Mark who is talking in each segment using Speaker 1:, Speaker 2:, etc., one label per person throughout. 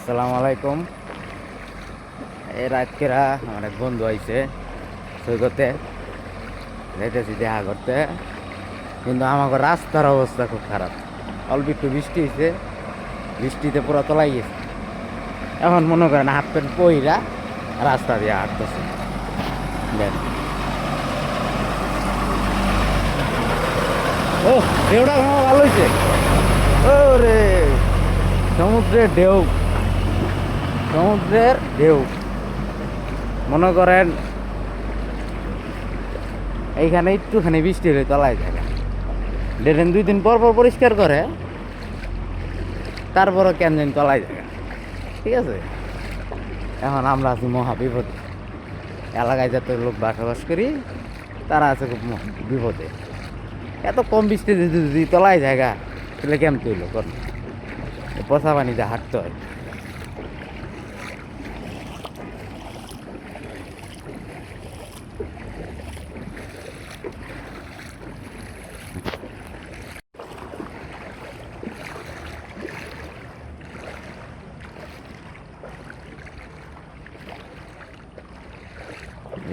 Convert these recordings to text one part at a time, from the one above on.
Speaker 1: আসসালামু আলাইকুম। এই রাতকেরা আমার এক বন্ধু আইছে সৈকতে। যাইতেছি দেখা করতে। কিন্তু আমাকে রাস্তার অবস্থা খুব খারাপ। অল্প একটু বৃষ্টি হয়েছে বৃষ্টিতে পুরো তলাই গেছে। এখন মনে করেন হাফ প্যান্ট পইরা রাস্তা দিয়ে হাঁটতেছে। দেন ও ঢেউটা ভালো হয়েছে ও রে সমুদ্রের ঢেউ। সমুদ্রের ঢেউ। মনে করেন, এইখানে একটুখানি বৃষ্টি হলে তলায় জায়গা ডেরেন দুই দিন পর পর পরিষ্কার করে, তারপরও কেন জানি তলায় জায়গা ঠিক আছে? এখন আমরা আছি মহা বিপদে এলাকায় যত লোক বসবাস করি, তারা আছে খুব বিপদে এত কম বৃষ্টিতে যদি যদি তলায় জায়গা, তাহলে কেমন তৈল কর পচা পানিতে হাঁটতে হয়।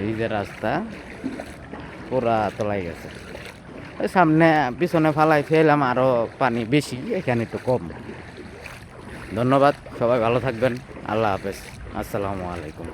Speaker 1: এই যে রাস্তা, পুরা তলাই গেছে। সামনে, পিছনে ফালাই ফেলাম আরও পানি বেশি, এখানে একটু কম। ধন্যবাদ, সবাই ভালো থাকবেন। আল্লাহ হাফেজ। আসসালামু আলাইকুম।